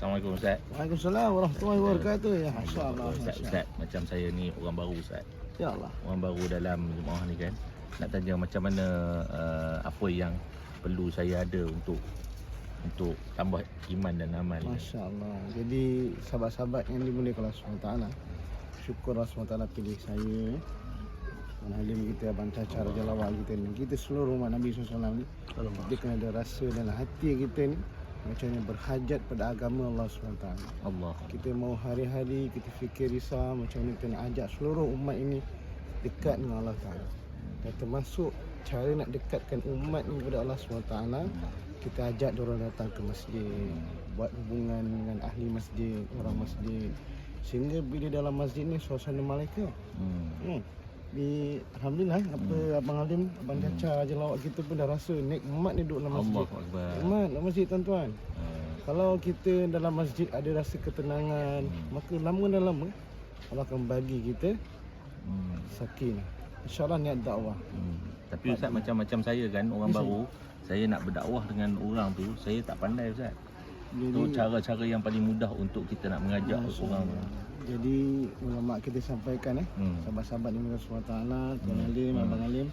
Assalamualaikum Ustaz. Waalaikumsalam warahmatullahi wabarakatuh. Ya, Ustaz, masya-Allah. Ustaz, Ustaz, macam saya ni orang baru Ustaz. Ya Allah. Orang baru dalam jemaah ni kan. Nak tanya macam mana uh, apa yang perlu saya ada untuk untuk tambah iman dan amal. Masya-Allah. Jadi sahabat-sahabat yang dimuliakan Allah SWT Syukur Allah SWT pilih saya Dan Halim kita, Abang Caca, Raja Lawak kita ni Kita seluruh umat Nabi SAW ni Kita kena ada rasa dalam hati kita ni Macamnya berhajat pada agama Allah SWT Allah. Kita mau hari-hari kita fikir risau Macam mana kita nak ajak seluruh umat ini Dekat dengan Allah Ta'ala Dan termasuk cara nak dekatkan umat ni kepada Allah SWT kita ajak diorang datang ke masjid buat hubungan dengan ahli masjid orang masjid sehingga bila dalam masjid ni suasana malaikat Hmm. hmm. Di alhamdulillah apa abang Alim abang Caca je lawak kita pun dah rasa nikmat ni duduk dalam masjid. Nikmat dalam masjid tuan-tuan. Uh, kalau kita dalam masjid ada rasa ketenangan maka lama dan lama Allah akan bagi kita hmm. sakinah insyaallah niat dakwah. Hmm. Tapi Ustaz macam-macam saya kan orang Yes, baru, saya nak berdakwah dengan orang tu, saya tak pandai Ustaz. Jadi cara-cara yang paling mudah untuk kita nak mengajak Masya orang. Jadi ulama kita sampaikan eh Hmm. sahabat-sahabat ini Allah SWT Tuan Hmm. Alim, Hmm. Abang Alim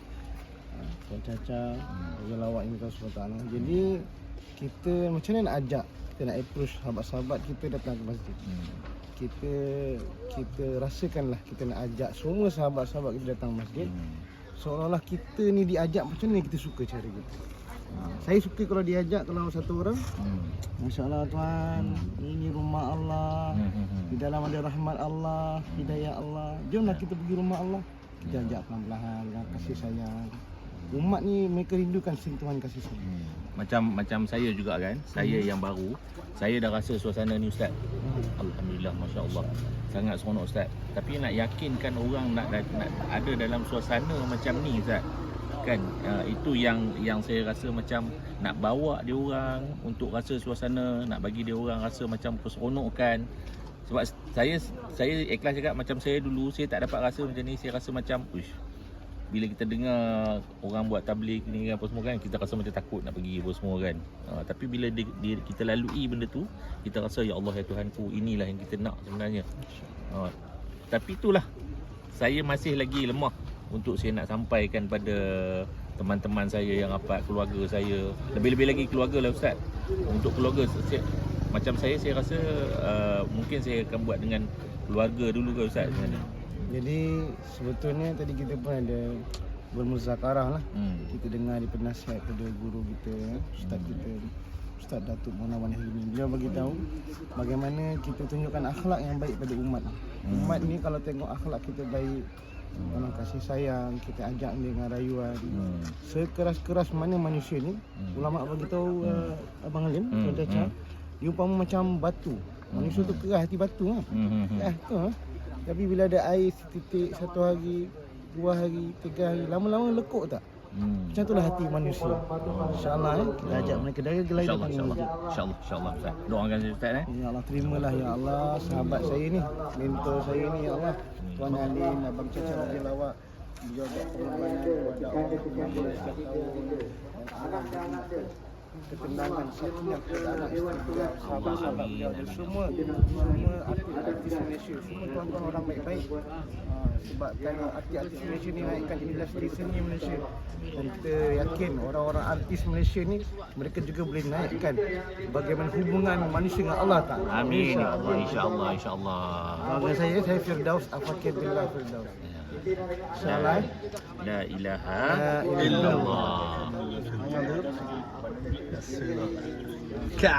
ah, Tuan Caca Hmm. Raja Lawak ini Allah SWT Jadi kita macam mana nak ajak kita nak approach sahabat-sahabat kita datang ke masjid Hmm. kita kita rasakanlah kita nak ajak semua sahabat-sahabat kita datang masjid Hmm. seolah-olah kita ni diajak macam mana kita suka cara kita saya suka kalau diajak kalau satu orang Hmm. Masya Allah Tuhan Ini rumah Allah Hmm. Hmm. Di dalam ada rahmat Allah Hidayah Allah Jomlah kita pergi rumah Allah Kita ajak pelan-pelan dengan Kasih sayang Umat ni mereka rindukan sentuhan kasih sayang Hmm. Macam macam saya juga kan, saya yang baru, saya dah rasa suasana ni Ustaz. Alhamdulillah masya-Allah. Sangat seronok Ustaz. Tapi nak yakinkan orang nak, nak, nak ada dalam suasana macam ni Ustaz. Kan? Uh, itu yang yang saya rasa macam nak bawa dia orang untuk rasa suasana, nak bagi dia orang rasa macam keseronokan. Sebab saya saya ikhlas cakap macam saya dulu saya tak dapat rasa macam ni, saya rasa macam uish bila kita dengar orang buat tabligh ni apa semua kan kita rasa macam takut nak pergi apa semua kan? Ha, tapi bila di, di, kita lalui benda tu kita rasa ya Allah ya Tuhanku inilah yang kita nak sebenarnya. Ha, tapi itulah. Saya masih lagi lemah untuk saya nak sampaikan pada teman-teman saya yang rapat keluarga saya. Lebih-lebih lagi keluarga lah Ustaz. Untuk keluarga saya, macam saya saya rasa uh, mungkin saya akan buat dengan keluarga dulu ke Ustaz? Sebenarnya Jadi sebetulnya tadi kita pun ada Bermuzakarah lah. Hmm. Kita dengar di penasihat pada guru kita Ustaz kita Ustaz Datuk Muhammad Hilmi. Beliau bagi tahu Bagaimana kita tunjukkan akhlak yang baik pada umat. Umat ni kalau tengok akhlak kita baik Orang kasih sayang Kita ajak dengan rayuan Hmm. Sekeras-keras mana manusia ni Hmm. Ulama bagi tahu uh, Abang Alim Hmm, Tuan Caca hmm. Dia umpama macam batu Manusia tu keras hati batu? Hmm, hmm, hmm. Eh, tu ha? Tapi bila ada air setitik satu hari, dua hari, tiga hari, lama-lama lekuk tak? Hmm. Macam itulah hati manusia. InsyaAllah eh, kita ajak mereka dari gelai InsyaAllah, datang insyaAllah. InsyaAllah, insyaAllah Ustaz. Doakan saya Ustaz eh. Ya Allah, terimalah ya Allah sahabat saya ni, mentor saya ni ya Allah. Tuan Alim, Abang Caca Raja Lawak, beliau buat pengorbanan, buat dakwah, beliau dah tahu. Ketenangan kepada anak isteri sahabat-sahabat beliau dan semua semua artis-artis Malaysia semua tuan-tuan orang baik-baik ha, sebabkan artis-artis Malaysia ni naikkan industri seni Malaysia dan kita yakin orang-orang artis Malaysia ni mereka juga boleh naikkan bagaimana hubungan manusia dengan Allah Ta'ala Amin. Ya InsyaAllah. Allah, insyaAllah, insyaAllah. Bagi saya, saya Firdaus Afakir Billah Firdaus সালায় লা ইলাহা ইল্লাল্লাহ